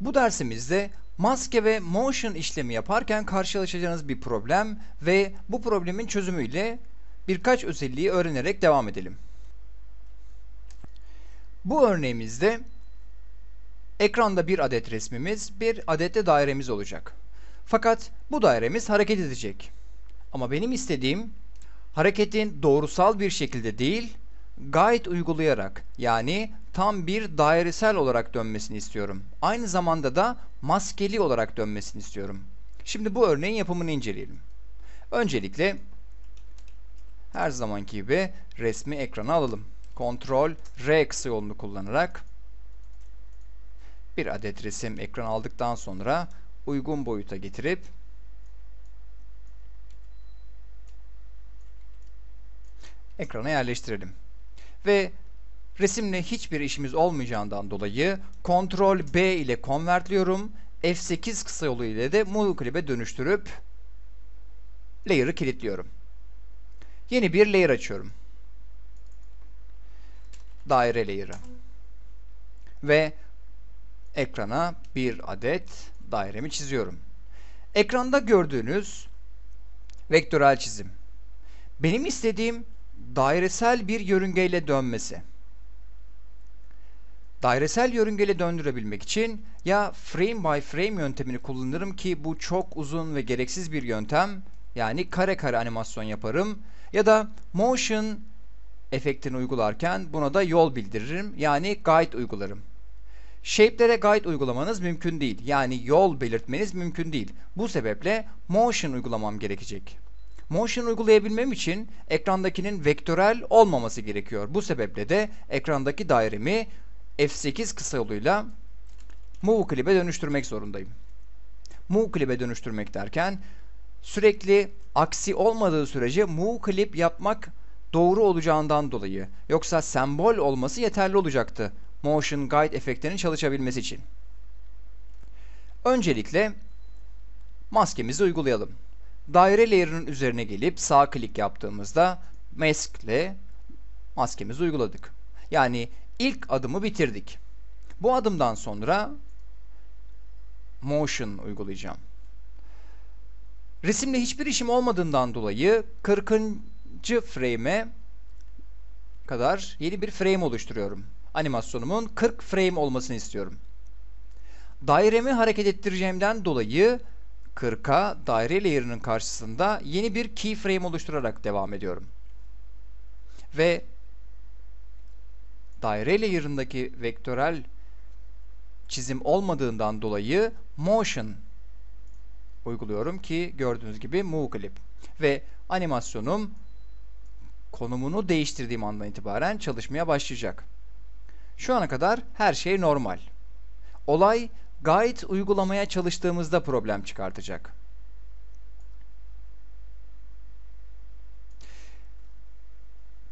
Bu dersimizde maske ve motion işlemi yaparken karşılaşacağınız bir problem ve bu problemin çözümüyle birkaç özelliği öğrenerek devam edelim. Bu örneğimizde ekranda bir adet resmimiz, bir adet de dairemiz olacak. Fakat bu dairemiz hareket edecek. Ama benim istediğim hareketin doğrusal bir şekilde değil, guide uygulayarak yani tam bir dairesel olarak dönmesini istiyorum. Aynı zamanda da maskeli olarak dönmesini istiyorum. Şimdi bu örneğin yapımını inceleyelim. Öncelikle her zamanki gibi resmi ekrana alalım. Ctrl R kısa yolunu kullanarak bir adet resim ekran aldıktan sonra uygun boyuta getirip ekrana yerleştirelim. Ve resimle hiçbir işimiz olmayacağından dolayı Ctrl B ile konvertliyorum. F8 kısa yolu ile de Move Clip'e dönüştürüp layer'ı kilitliyorum. Yeni bir layer açıyorum. Daire layer'ı. Ve ekrana bir adet dairemi çiziyorum. Ekranda gördüğünüz vektörel çizim. Benim istediğim dairesel bir yörüngeyle dönmesi. Dairesel yörüngeyle döndürebilmek için ya frame by frame yöntemini kullanırım ki bu çok uzun ve gereksiz bir yöntem. Yani kare kare animasyon yaparım. Ya da motion efektini uygularken buna da yol bildiririm. Yani guide uygularım. Shape'lere guide uygulamanız mümkün değil. Yani yol belirtmeniz mümkün değil. Bu sebeple motion uygulamam gerekecek. Motion uygulayabilmem için ekrandakinin vektörel olmaması gerekiyor. Bu sebeple de ekrandaki dairemi F8 kısa yoluyla Move Clip'e dönüştürmek zorundayım. Move Clip'e dönüştürmek derken sürekli aksi olmadığı sürece Move Clip yapmak doğru olacağından dolayı. Yoksa sembol olması yeterli olacaktı Motion Guide efektinin çalışabilmesi için. Öncelikle maskemizi uygulayalım. Daire layer'ının üzerine gelip sağ klik yaptığımızda mask ile maskemizi uyguladık. Yani ilk adımı bitirdik. Bu adımdan sonra motion uygulayacağım. Resimle hiçbir işim olmadığından dolayı 40. frame'e kadar yeni bir frame oluşturuyorum. Animasyonumun 40 frame olmasını istiyorum. Dairemi hareket ettireceğimden dolayı 40'a daire layer'ının karşısında yeni bir keyframe oluşturarak devam ediyorum. Ve daire layer'ındaki vektörel çizim olmadığından dolayı motion uyguluyorum ki gördüğünüz gibi move clip ve animasyonum konumunu değiştirdiğim andan itibaren çalışmaya başlayacak. Şu ana kadar her şey normal. Olay guide uygulamaya çalıştığımızda problem çıkartacak.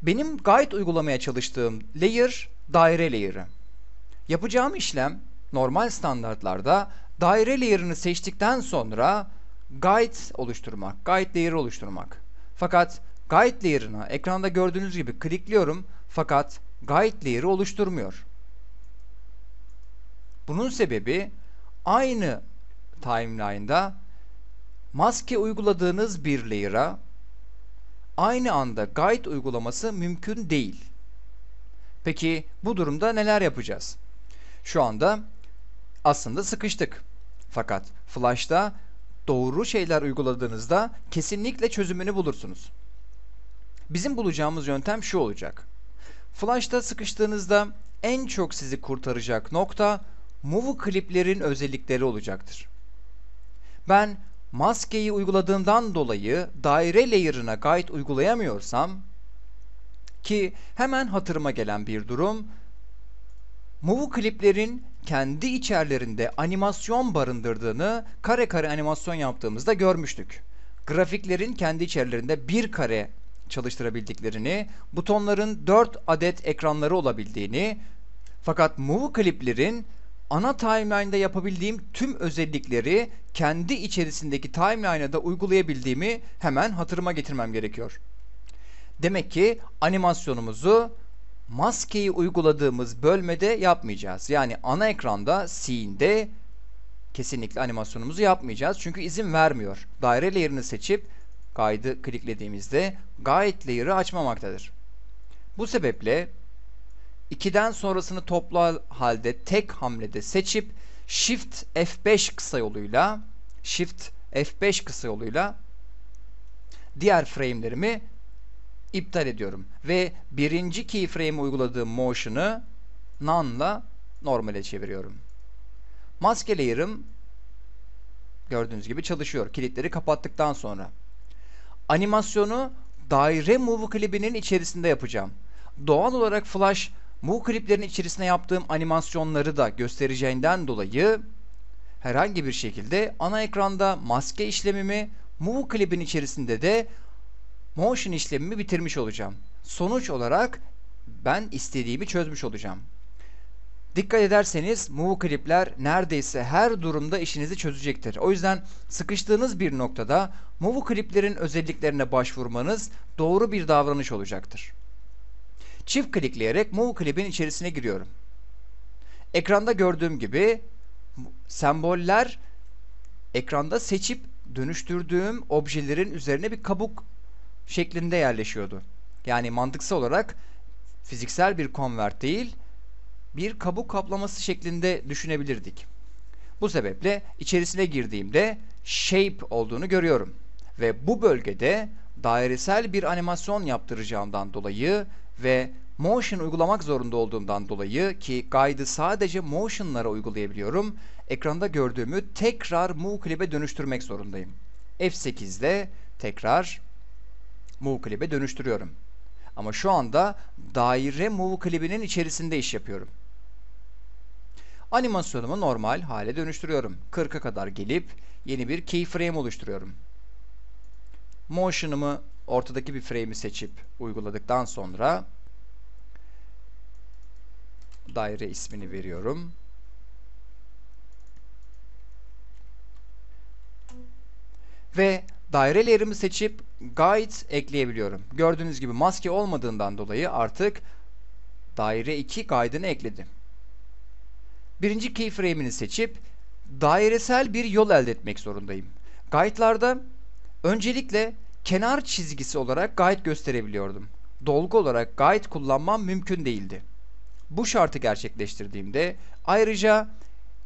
Benim guide uygulamaya çalıştığım layer daire layer'ı. Yapacağım işlem normal standartlarda daire layer'ını seçtikten sonra guide oluşturmak, guide layer oluşturmak. Fakat guide layer'ına ekranda gördüğünüz gibi klikliyorum fakat guide layer'ı oluşturmuyor. Bunun sebebi aynı timeline'da maske uyguladığınız bir layer'a aynı anda guide uygulaması mümkün değil. Peki bu durumda neler yapacağız? Şu anda aslında sıkıştık. Fakat Flash'ta doğru şeyler uyguladığınızda kesinlikle çözümünü bulursunuz. Bizim bulacağımız yöntem şu olacak. Flash'ta sıkıştığınızda en çok sizi kurtaracak nokta Move kliplerin özellikleri olacaktır. Ben maskeyi uyguladığımdan dolayı daire layer'ına guide uygulayamıyorsam ki hemen hatırıma gelen bir durum Move kliplerin kendi içerlerinde animasyon barındırdığını kare kare animasyon yaptığımızda görmüştük. Grafiklerin kendi içerilerinde bir kare çalıştırabildiklerini, butonların 4 adet ekranları olabildiğini fakat Move kliplerin ana timeline'da yapabildiğim tüm özellikleri kendi içerisindeki timeline'a da uygulayabildiğimi hemen hatırıma getirmem gerekiyor. Demek ki animasyonumuzu maskeyi uyguladığımız bölmede yapmayacağız. Yani ana ekranda scene'de kesinlikle animasyonumuzu yapmayacağız. Çünkü izin vermiyor. Daire layer'ını seçip Guide'ı kliklediğimizde Guide layer'ı açmamaktadır. Bu sebeple 2'den sonrasını toplu halde tek hamlede seçip Shift F5 kısa yoluyla Shift F5 kısa yoluyla diğer frame'lerimi iptal ediyorum. Ve birinci keyframe uyguladığım motion'ı none'la normale çeviriyorum. Maske layer'ım gördüğünüz gibi çalışıyor. Kilitleri kapattıktan sonra. Animasyonu daire move klibinin içerisinde yapacağım. Doğal olarak Flash move kliplerin içerisinde yaptığım animasyonları da göstereceğinden dolayı herhangi bir şekilde ana ekranda maske işlemimi, move klibin içerisinde de motion işlemimi bitirmiş olacağım. Sonuç olarak ben istediğimi çözmüş olacağım. Dikkat ederseniz move klipler neredeyse her durumda işinizi çözecektir. O yüzden sıkıştığınız bir noktada move kliplerin özelliklerine başvurmanız doğru bir davranış olacaktır. Çift klikleyerek move klibin içerisine giriyorum. Ekranda gördüğüm gibi semboller ekranda seçip dönüştürdüğüm objelerin üzerine bir kabuk şeklinde yerleşiyordu. Yani mantıksal olarak fiziksel bir convert değil, bir kabuk kaplaması şeklinde düşünebilirdik. Bu sebeple içerisine girdiğimde shape olduğunu görüyorum. Ve bu bölgede dairesel bir animasyon yaptıracağımdan dolayı ve motion uygulamak zorunda olduğumdan dolayı ki guide'ı sadece motion'lara uygulayabiliyorum. Ekranda gördüğümü tekrar move clip'e dönüştürmek zorundayım. F8'de tekrar move clip'e dönüştürüyorum. Ama şu anda daire move clip'inin içerisinde iş yapıyorum. Animasyonumu normal hale dönüştürüyorum. 40'a kadar gelip yeni bir keyframe oluşturuyorum. Motion'ımı ortadaki bir frame'i seçip uyguladıktan sonra daire ismini veriyorum. Ve daire layer'ımı seçip guide ekleyebiliyorum. Gördüğünüz gibi maske olmadığından dolayı artık daire 2 guide'ını ekledim. Birinci keyframe'ini seçip dairesel bir yol elde etmek zorundayım. Guide'larda öncelikle kenar çizgisi olarak guide gösterebiliyordum. Dolgu olarak guide kullanmam mümkün değildi. Bu şartı gerçekleştirdiğimde ayrıca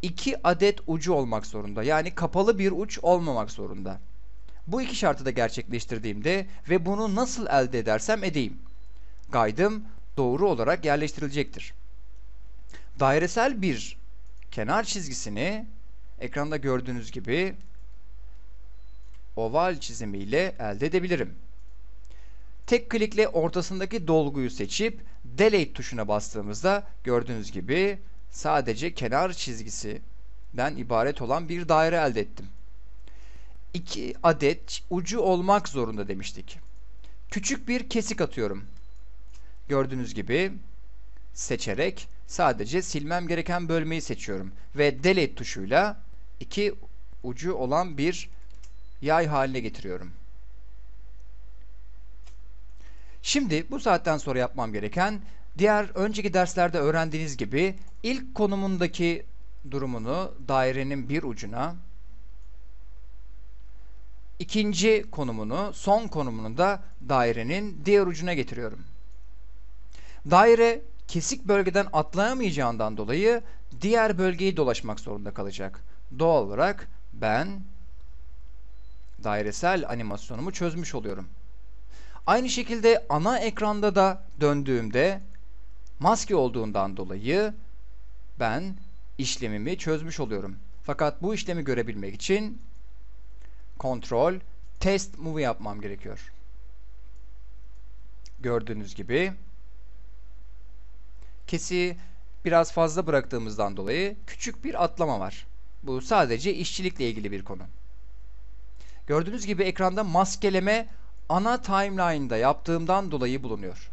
iki adet ucu olmak zorunda. Yani kapalı bir uç olmamak zorunda. Bu iki şartı da gerçekleştirdiğimde ve bunu nasıl elde edersem edeyim. Guide'ım doğru olarak yerleştirilecektir. Dairesel bir kenar çizgisini ekranda gördüğünüz gibi oval çizimiyle elde edebilirim. Tek klikle ortasındaki dolguyu seçip Delete tuşuna bastığımızda gördüğünüz gibi sadece kenar çizgisinden ibaret olan bir daire elde ettim. 2 adet ucu olmak zorunda demiştik. Küçük bir kesik atıyorum. Gördüğünüz gibi seçerek sadece silmem gereken bölmeyi seçiyorum ve delete tuşuyla iki ucu olan bir yay haline getiriyorum. Şimdi bu saatten sonra yapmam gereken diğer önceki derslerde öğrendiğiniz gibi ilk konumundaki durumunu dairenin bir ucuna ikinci konumunu son konumunu da dairenin diğer ucuna getiriyorum. Daire kesik bölgeden atlayamayacağından dolayı diğer bölgeyi dolaşmak zorunda kalacak. Doğal olarak ben dairesel animasyonumu çözmüş oluyorum. Aynı şekilde ana ekranda da döndüğümde maske olduğundan dolayı ben işlemimi çözmüş oluyorum. Fakat bu işlemi görebilmek için kontrol test move yapmam gerekiyor. Gördüğünüz gibi kesi biraz fazla bıraktığımızdan dolayı küçük bir atlama var. Bu sadece işçilikle ilgili bir konu. Gördüğünüz gibi ekranda maskeleme ana timeline'da yaptığımdan dolayı bulunuyor.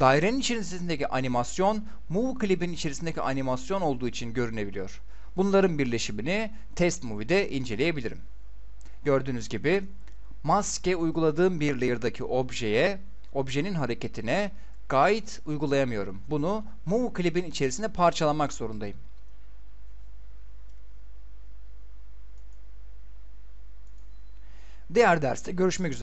Dairenin içerisindeki animasyon, Move Clip'in içerisindeki animasyon olduğu için görünebiliyor. Bunların birleşimini Test Movie'de inceleyebilirim. Gördüğünüz gibi maske uyguladığım bir layer'daki objeye, objenin hareketine guide uygulayamıyorum. Bunu Move Clip'in içerisinde parçalamak zorundayım. Diğer derste görüşmek üzere.